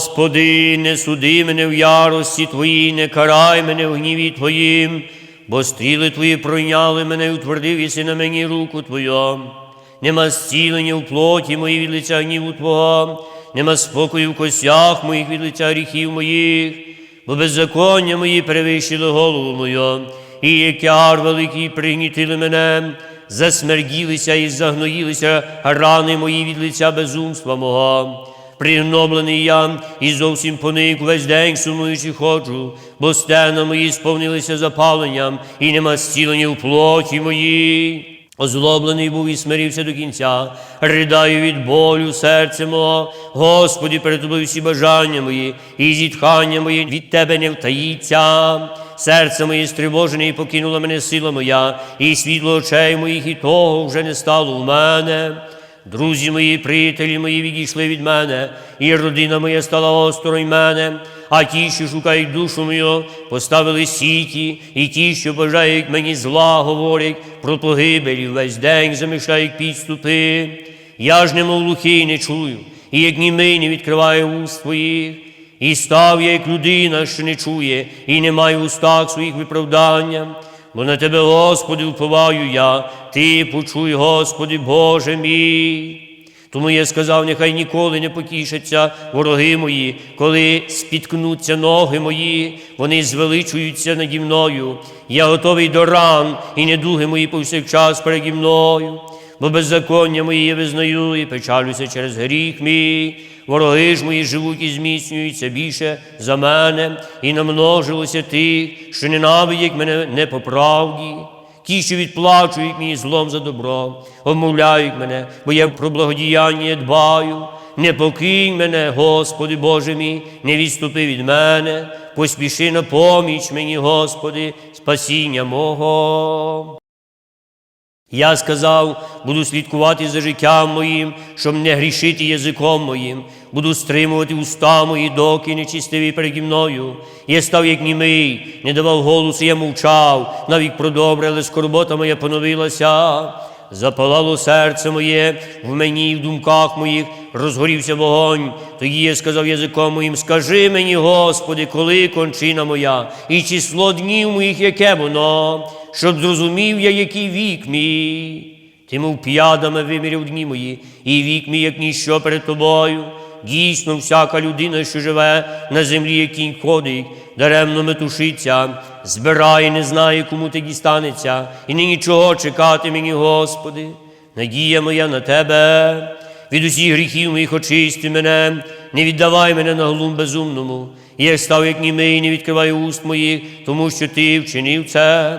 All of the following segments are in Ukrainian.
Господи, не суди мене в ярості Твоїй, не карай мене в гніві Твоїм, бо стріли Твої пройняли мене і утвердив на мені руку Твою. Нема зцілення в плоті моїй від лиця гніву Твого, нема спокою в костях моїх від лиця гріхів моїх, бо беззаконня мої перевищили голову мою, і як яр великий пригнітили мене, засмерділися і загноїлися рани мої від лиця безумства мого. Пригноблений я і зовсім поник весь день сумуючи ходжу, бо стена мої сповнилися запаленням, і нема зцілення в плоті моїй. Озлоблений був і смирився до кінця, ридаю від болю серце мого, Господі, перед тобою всі бажання мої, і зітхання мої від тебе не втаїться. Серце моє стривожене і покинула мене сила моя, і світло очей моїх, і того вже не стало у мене. Друзі мої, приятелі мої відійшли від мене, і родина моя стала осторонь мене, а ті, що шукають душу мою, поставили сіті, і ті, що бажають мені зла, говорять про погибель, і весь день замишляють підступи. Я ж немов глухий не чую, і як німий не відкриваю уст твоїх. І став я, як людина, що не чує, і не має в устах своїх виправдання. Бо на тебе, Господи, уповаю я, Ти почуй, Господи, Боже мій. Тому я сказав, нехай ніколи не потішаться вороги мої, коли спіткнуться ноги мої, вони звеличуються наді мною. Я готовий до ран, і недуги мої повсякчас переді мною. Бо беззаконня мої я визнаю і печалюся через гріх мій. Вороги ж мої живуть і зміцнюються більше за мене, і намножилося тих, що ненавидять мене не по правді. Ті, що відплачують мені злом за добро, обмовляють мене, бо я про благодіяння дбаю. Не покинь мене, Господи Боже мій, не відступи від мене, поспіши на поміч мені, Господи, спасіння мого. Я сказав, буду слідкувати за життям моїм, щоб не грішити язиком моїм, буду стримувати уста мої, доки нечистиві переді мною. Я став, як німий, не давав голосу, я мовчав, навіть про добре, але скорбота моя поновилася. Запалало серце моє в мені і в думках моїх, розгорівся вогонь. Тоді я сказав язиком моїм, скажи мені, Господи, коли кончина моя, і число днів моїх, яке воно, щоб зрозумів я, який вік мій. Ти, мов п'ядами виміряв дні мої, і вік мій, як ніщо перед тобою. Дійсно, всяка людина, що живе на землі, як кінь ходить, даремно метушиться, збирає, не знає, кому ти дістанеться, і нині чого чекати мені, Господи. Надія моя на Тебе, від усіх гріхів моїх очисти мене, не віддавай мене на глум безумному. І я став, як німий, не відкриваю уст моїх, тому що ти вчинив це.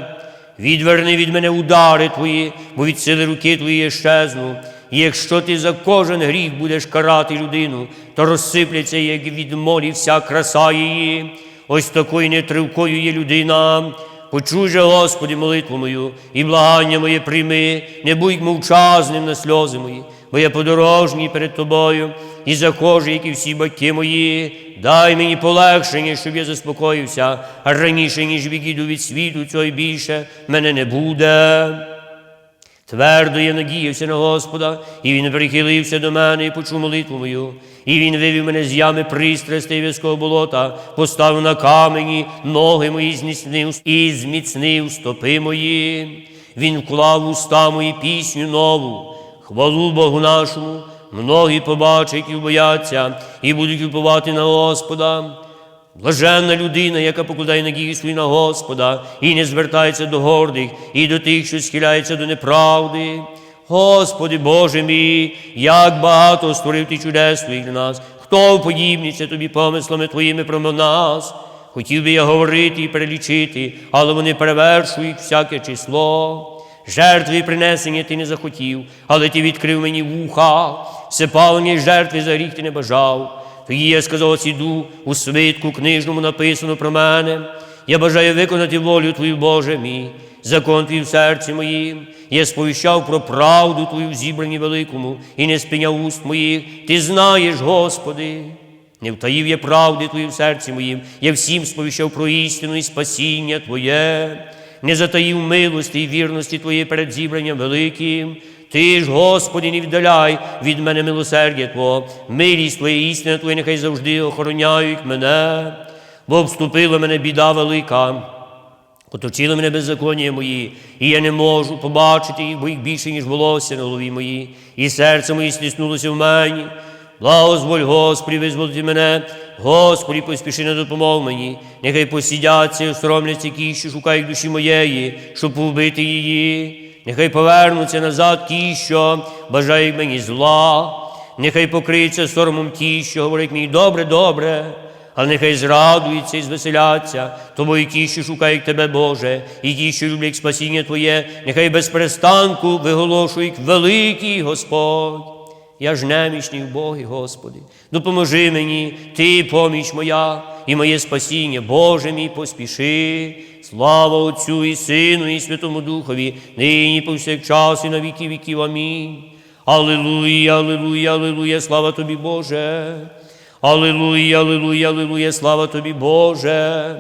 Відверни від мене удари твої, бо від сили руки твої щезну. І якщо ти за кожен гріх будеш карати людину, то розсипляться, як від молі, вся краса її. Ось такою нетривкою є людина. Почуй же, Господи, молитву мою, і благання моє прийми, не будь мовчазним на сльози мої, бо я подорожній перед тобою і захожу, як і всі батьки мої. Дай мені полегшення, щоб я заспокоївся, а раніше, ніж відійду від світу, цього й більше мене не буде. Твердо я надіявся на Господа, і Він прихилився до мене і почув молитву мою. І він вивів мене з ями пристрастей вязкого болота, поставив на камені ноги мої зміцнив і зміцнив стопи мої. Він вклав уста мої пісню нову, хвалу Богу нашому. Многі побачать і бояться, і будуть уповати на Господа. Блаженна людина, яка покладає надію свою на Господа, і не звертається до гордих, і до тих, що схиляються до неправди. Господи Боже мій, як багато створив ти чудес твоїх для нас, хто вподібніться тобі помислами твоїми про нас. Хотів би я говорити і перелічити, але вони перевершують всяке число. Жертви і принесення ти не захотів, але ти відкрив мені вуха, всепалення й жертви за гріх ти не бажав. Тоді я сказав, ось іду у свитку книжному написано про мене. Я бажаю виконати волю Твою, Боже мій, закон твій в серці моїм. Я сповіщав про правду Твою в зібранні великому і не спиняв уст моїх. Ти знаєш, Господи. Не втаїв я правди Твої в серці моїм, я всім сповіщав про істину і спасіння Твоє, не затаїв милості і вірності Твоєї перед зібранням великим. Ти ж, Господи, не віддаляй від мене милосердя Твого, милість Твоя і істина Твоя нехай завжди охороняють мене, бо обступила мене біда велика. Оточили мене беззаконня мої, і я не можу побачити їх, бо їх більше, ніж волосся на голові мої, і серце моє стиснулося в мені. Благозволь, Господи, визволити мене, Господи, поспіши на допомогу мені, нехай посідяться і осоромляться ті, що шукають душі моєї, щоб повбити її. Нехай повернуться назад ті, що бажають мені зла, нехай покриються соромом ті, що говорять мені добре, добре. Але нехай зрадуються і звеселяться, тому і ті, що шукають Тебе, Боже, і ті, що люблять спасіння Твоє, нехай без перестанку виголошують великий Господь. Я ж немічний в Богі, Господи. Допоможи мені, Ти поміч моя і моє спасіння, Боже мій, поспіши. Слава Отцю і Сину, і Святому Духові, нині повсякчас і на віки віків. Амінь. Аллилуйя, аллилуйя, аллилуйя, слава тобі, Боже. Аллилуйя, аллилуйя, аллилуйя, слава тобі, Боже.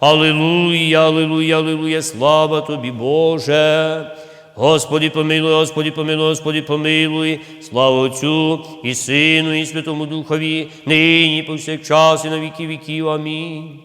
Аллилуйя, аллилуйя, аллилуйя, слава тобі, Боже. Господи, помилуй, Господи, помилуй, Господи, помилуй, слава Отцю і Сину, і Святому Духові, нині повсякчас і на віки віків. Амінь.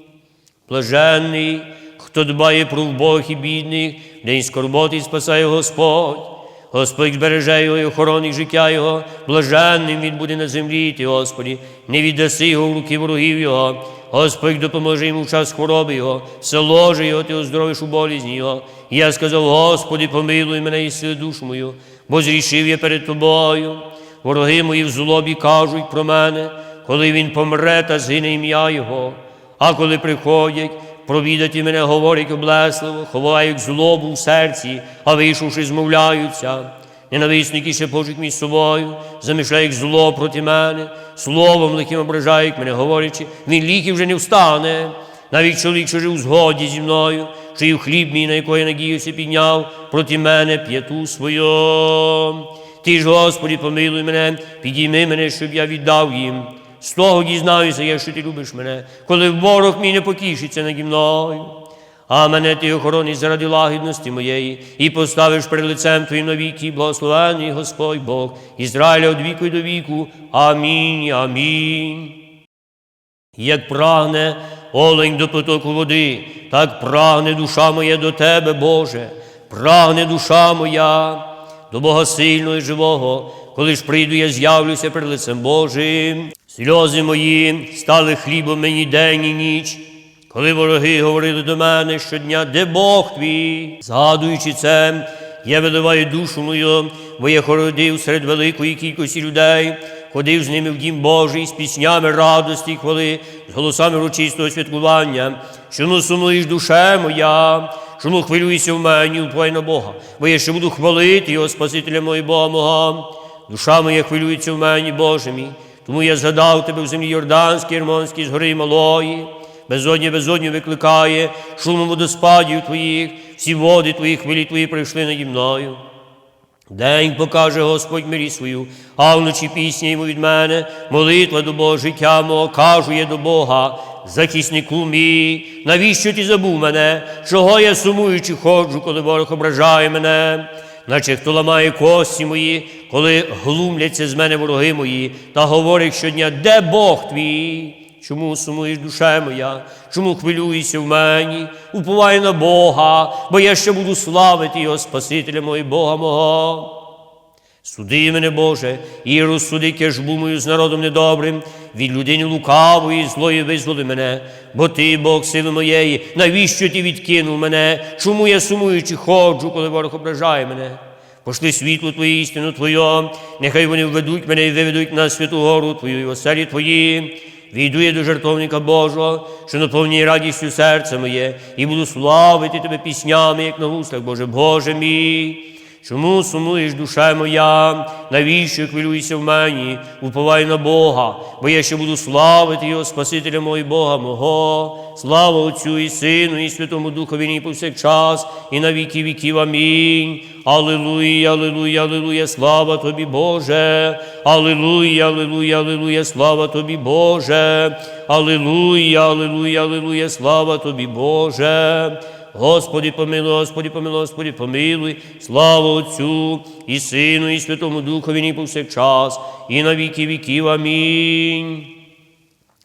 Блаженний, хто дбає про вбог і бідних, день скорботи спасає Господь. Господь збереже його і охоронить життя Його, блаженним він буде на землі, ти, Господі, не віддаси його в руки ворогів Його. Господь допоможе йому в час хвороби Його, все ложе Його, ти оздоровиш у болізні Його. І я сказав, Господи, помилуй мене і сили душу мою, бо зрішив я перед Тобою. Вороги мої в злобі кажуть про мене, коли він помре та згине ім'я Його. А коли приходять, провідати мене, говорять облесливо, ховають злобу в серці, а вийшовши, змовляються. Ненависники шепочуть між собою, замишляють зло проти мене, словом лихим ображають мене, говорячи, він ліки вже не встане. Навіть чоловік, що жив у згоді зі мною, що в хліб мій, на якої надіюся, підняв проти мене п'яту свою. Ти ж, Господи, помилуй мене, підійми мене, щоб я віддав їм. З того дізнаюся я, що ти любиш мене, коли ворог мій не покішиться наді мною. А мене ти охорониш заради лагідності моєї, і поставиш перед лицем Твоїм навіки, благословений Господь Бог, Ізраїля від віку й до віку. Амінь, амінь. Як прагне олень до потоку води, так прагне душа моя до Тебе, Боже, прагне душа моя до Бога сильного і живого, коли ж прийду, я з'явлюся перед лицем Божим. Сльози мої стали хлібом мені день і ніч. Коли вороги говорили до мене щодня, де Бог твій, згадуючи це, я виливаю душу мою, бо я ходив серед великої кількості людей, ходив з ними в дім Божий з піснями радості, хвали, з голосами урочистого святкування. Чому сумуєш душе моя? Чому хвилюєшся в мені, упой на Бога? Бо я ще буду хвалити його, Спасителя мого Бога мого. Душа моя хвилюється в мені, Боже мій. Тому я згадав тебе в землі Йорданській, Ермонській, з гори Малої. Безодня безодню викликає, шумом водоспадів твоїх, всі води твої, хвилі твої прийшли наді мною. День покаже Господь мирі свою, а вночі пісня йому від мене, молитва до Бога, життя мого, кажу я до Бога, захиснику мій, навіщо ти забув мене, чого я сумуючи ходжу, коли ворог ображає мене, наче хто ламає кості мої, коли глумляться з мене вороги мої, та говорять щодня, де Бог твій? Чому сумуєш душа моя? Чому хвилюєшся в мені? Уповай на Бога, бо я ще буду славити Його Спасителя мого і Бога мого. Суди мене, Боже, і розсуди кежбу мою з народом недобрим, від людини лукавої, злої визволи мене, бо ти, Бог сили моєї, навіщо ти відкинув мене? Чому я сумуючи ходжу, коли ворог ображає мене? Пошли світло Твоє, істину Твою, нехай вони введуть мене і виведуть на святу гору Твою і оселі Твої. Війду до жертовника Божого, що наповнює радістю серце моє, і буду славити тебе піснями, як на вустах, Боже, Боже мій. Чому сумуєш, душа моя, навіщо хвилюєшся в мені, уповай на Бога, бо я ще буду славити Його, Спасителя мого і Бога мого, слава Отцю і Сину, і Святому Духові, нині повсякчас, і на віки віків. Амінь. Аллилуйя, аллилуйя, аллилуйя, слава тобі, Боже. Аллилуйя, аллилуйя, аллилуйя, слава тобі, Боже. Аллилуйя, аллилуйя, аллилуйя, слава тобі, Боже. Господи, помилуй, Господи, помилуй, Господи, помилуй, слава Отцю і Сину, і Святому Духові, і повсякчас, і на віки віків. Амінь.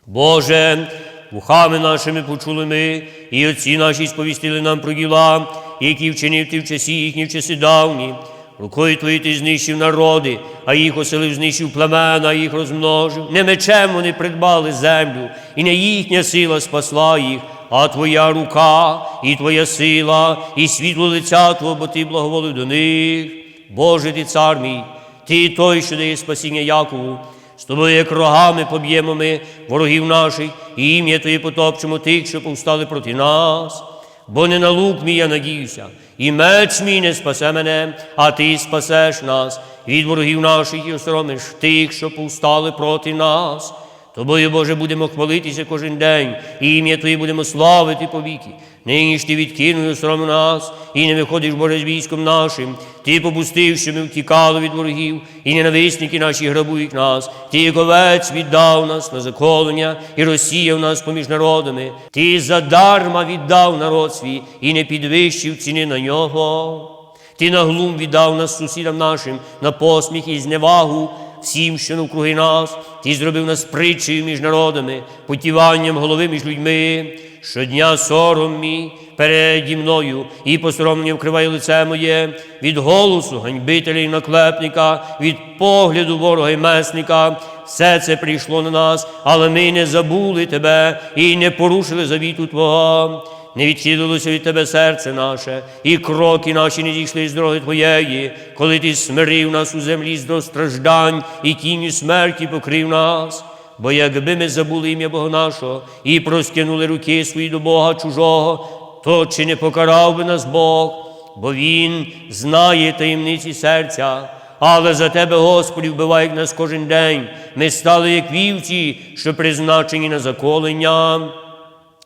Боже, вухами нашими почули ми, і отці наші сповістили нам про діла, які вчинив ти в часі їхні в часи давні. Рукою твоєю ти знищив народи, а їх оселив, знищив племена, а їх розмножив. Не мечем вони придбали землю, і не їхня сила спасла їх, а твоя рука, і твоя сила, і світло лиця Твого, бо ти благоволив до них. Боже ти цар мій, ти той, що дає спасіння Якову. З тобою, як рогами поб'ємо ми ворогів наших, і ім'я Твоє потопчемо тих, що повстали проти нас. Бо не на лук мій я надіюся, і меч мій не спасе мене, а ти спасеш нас від ворогів наших і осоромиш тих, що повстали проти нас. Тобою, Боже, будемо хвалитися кожен день, і ім'я Твоє будемо славити повіки. Нині ж ти відкинув осором нас, і не виходиш, Боже, з військом нашим. Ти попустив, що ми втікали від ворогів, і ненависники наші грабують нас. Ти, як віддав нас на заколення і розсіяв нас поміж народами. Ти задарма віддав народ свій і не підвищив ціни на нього. Ти на глум віддав нас сусідам нашим, на посміх і зневагу всім, що навкруги нас, ти зробив нас притчею між народами, потіванням голови між людьми. Щодня сором мій переді мною і посоромлення вкриває лице моє від голосу ганьбителя і наклепника, від погляду ворога і месника. Все це прийшло на нас, але ми не забули тебе і не порушили завіту Твого. Не відхилилося від тебе серце наше, і кроки наші не дійшли з дороги Твоєї, коли ти смирив нас у землі з страждань і тінню смерті покрив нас. Бо якби ми забули ім'я Бога нашого і простягнули руки свої до Бога чужого, то чи не покарав би нас Бог, бо Він знає таємниці серця. Але за тебе, Господи, вбивають нас кожен день. Ми стали, як вівці, що призначені на заколення.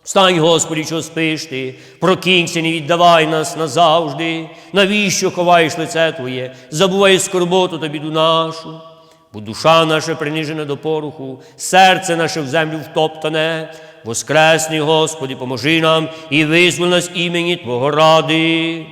Встань, Господи, що спиш ти, прокинься, не віддавай нас назавжди. Навіщо ховаєш лице Твоє, забувай скорботу та біду нашу? Бо душа наша принижена до поруху, серце наше в землю втоптане. Воскресний, Господи, поможи нам і визволь нас імені Твого ради.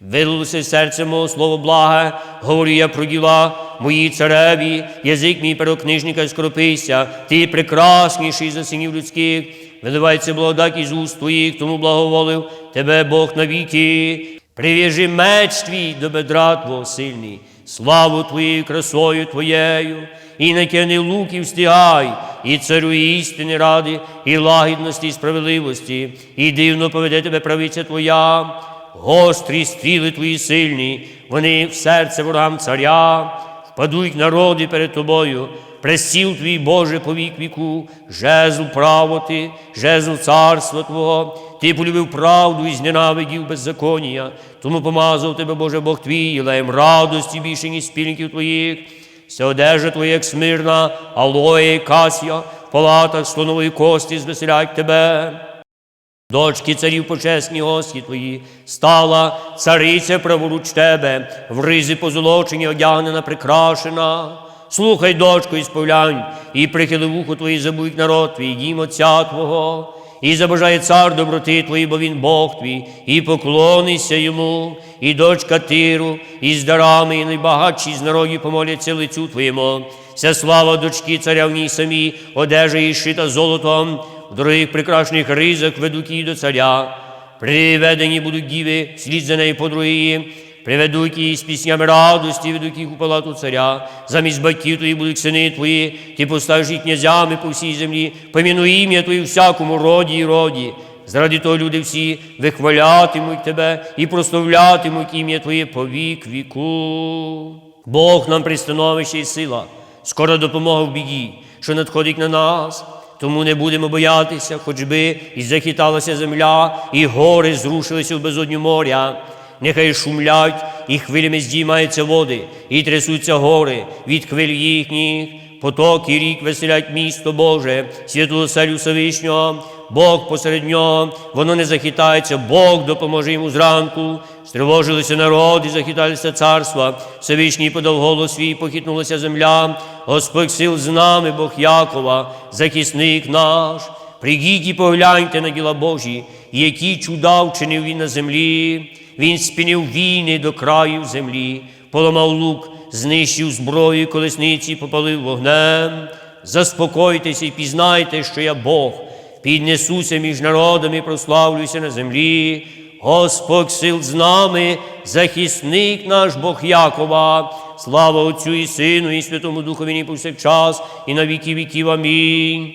Вилилося з серця мого слово благе, говорю я про діла мої цареві, язик мій перокнижника скоропися, ти прекрасніший за синів людських, виливається благодать із уст твоїх, тому благоволив тебе Бог навіки. Прив'яжи меч твій до бедра Твого сильний, славу Твоєю, красою Твоєю, і накини луки встигай, і царю істини ради, і лагідності, і справедливості, і дивно поведе тебе правиця Твоя. Гострі стріли твої сильні, вони в серце ворогам царя, впадуть народи перед тобою, престіл твій Боже по вік віку, жезл правоти, жезл царства Твого, ти полюбив правду і зненавидів беззаконня, тому помазав тебе, Боже Бог твій, лаєм радості більше, ніж спільників твоїх. Вся одежа твоя, як смирна, алоє і касія, в палатах слонової кості звеселять тебе. Дочки царів почесні гості твої, стала цариця праворуч тебе, в ризи позолочені одягнена, прикрашена. Слухай, дочко, і сповлянь, і прихили вухо твої, забудь народ твій, дім отця Твого, і забажає цар доброти твої, бо він Бог твій, і поклонися йому, і дочка Тиру, і з дарами, і найбагатші з народів помоляться лицю твоєму. Вся слава дочки царя в ній самій, одежа її шита золотом, в дорогих прекрасних ризах ведуть її до царя. Приведені будуть діви, слід за нею подруги, приведуть її з піснями радості, ведуть їх у палату царя. Замість батьків твої будуть сини твої, ти поставиш їх князями по всій землі, помінуй ім'я твоє всякому роді і роді. Заради того люди всі вихвалятимуть тебе і прославлятимуть ім'я Твоє по вік віку. Бог нам пристановище і сила, скоро допомога в біді, що надходить на нас. Тому не будемо боятися, хоч би і захиталася земля, і гори зрушилися в безодню моря. Нехай шумлять, і хвилями здіймаються води, і трясуться гори від хвиль їхніх. Поток і рік веселять місто Боже, святу селю Всевишнього, Бог посеред нього, воно не захитається, Бог допоможе йому зранку. Стривожилися народи, захиталися царства, Всевишній подав голос свій, похитнулася земля, Господь сил з нами, Бог Якова, захисник наш. Прийдіть і погляньте на діла Божі, які чуда вчинив він на землі. Він спинив війни до краю землі, поламав лук, знищив зброю, колесниці, попалив вогнем. Заспокойтеся і пізнайте, що я Бог, піднесуся між народами, прославлюся на землі. Господь сил з нами, захисник наш Бог Якова. Слава Отцю і Сину, і Святому Духові нині повсякчас, і на віки віків. Амінь.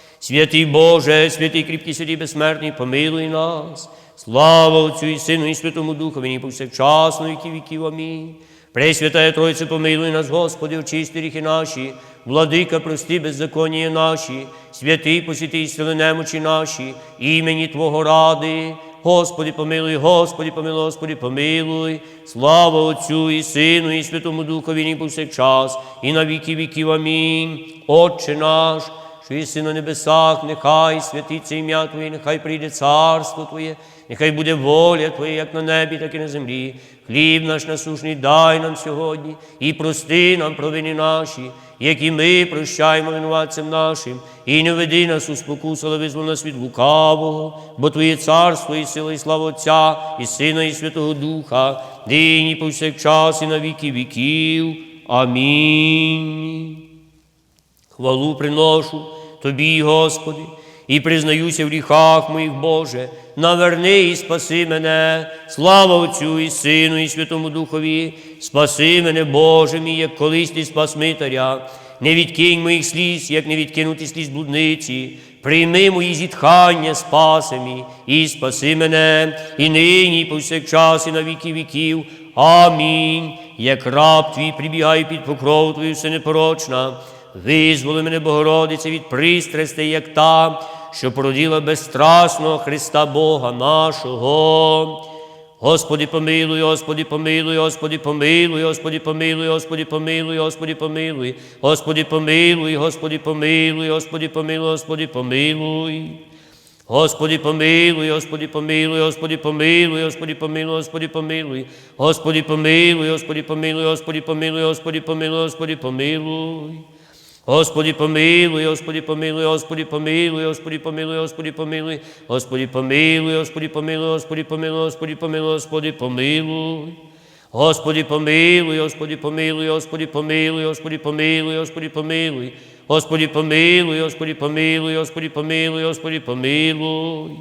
Святий Боже, святий кріпкий святий безсмертний, помилуй нас. Слава Отцю і Сину, і Святому Духові, нині повсякчас, на віки віків. Амінь. Пресвятая Тройце, помилуй нас, Господи, очисти гріхи наші, владика, прости беззаконія наші, святий посвятий сили немочі наші, імені Твого ради. Господи, помилуй, Господи, помилуй, Господи, помилуй. Слава Отцю і Сину, і Святому Духові, нині повсякчас, і на віки віків. Амінь. Отче наш, що на небесах, нехай святиться ім'я Твоє, нехай прийде царство Твоє, нехай буде воля Твоя, як на небі, так і на землі. Хліб наш насушний дай нам сьогодні, і прости нам провини наші, які ми прощаємо винуватцям нашим, і не веди нас у спокусу, але визвол нас від лукавого, бо Твоє царство і сила, і слава Отця, і Сина, і Святого Духа, нині повсякчас, і на віки віків. Амінь. Хвалу приношу Тобі, Господи, і признаюся в гріхах моїх, Боже, наверни і спаси мене, слава Отцю і Сину, і Святому Духові, спаси мене, Боже мій, як колись ти спас митаря, не відкинь моїх сліз, як не відкинути сліз блудниці, прийми мої зітхання, спаси мій, і спаси мене, і нині, і повсякчас, і на віки віків. Амінь. Як раб твій прибігаю під покров твою все непорочна. Визволи мене, Богородице, від пристрастей, як та, що породила безстрасного Христа Бога нашого. Господи, помилуй, Господи, помилуй, Господи, помилуй, Господи, помилуй, Господи, помилуй, Господи, помилуй, Господи, помилуй, Господи, помилуй, Господи, помилуй, Господи, помилуй. Господи, помилуй, Господи, помилуй, Господи, помилуй, Господи, помилуй, Господи, помилуй, Господи, помилуй, Господи, помилуй, Господи, помилуй, Господи, помилуй, Господи, помилуй. Господи, помилуй, Господи, помилуй, Господи, помилуй, Господи, помилуй, Господи, помилуй, Господи, помилуй, Господи, помилуй, Господи, помилуй, Господи, помилуй, Господи, помилуй. Господи, помилуй, Господи, помилуй, Господи, помилуй, Господи, помилуй, Господи, помилуй. Господи, помилуй, Господи, помилуй, Господи, помилуй, Господи, помилуй.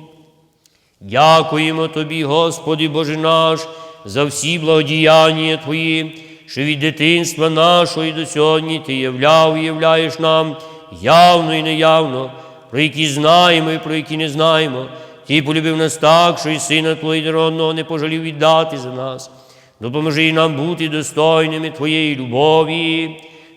Дякуємо Тобі, Господи Боже наш, за всі благодіяння Твої, що від дитинства нашого і до сьогодні Ти являв і являєш нам явно і неявно, про які знаємо і про які не знаємо. Ти полюбив нас так, що і Сина Твого єдинородного не пожалів віддати за нас. Допоможи нам бути достойними Твоєї любові.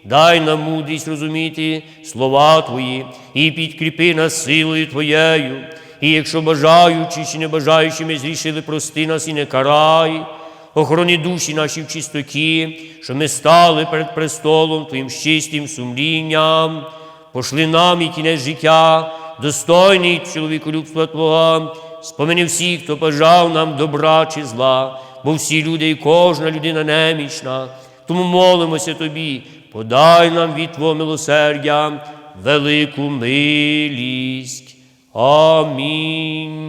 Дай нам мудрість розуміти слова Твої і підкріпи нас силою Твоєю. І якщо бажаючи чи не бажаючи, ми зрішили, прости нас і не карай, охорони душі наші в чистоті, що ми стали перед престолом Твоїм з чистим сумлінням, пошли нам і кінець життя, достойний чоловіколюбства Твого, спомини всіх, хто бажав нам добра чи зла, бо всі люди і кожна людина немічна. Тому молимося Тобі, подай нам від Твого милосердя велику милість. Амінь.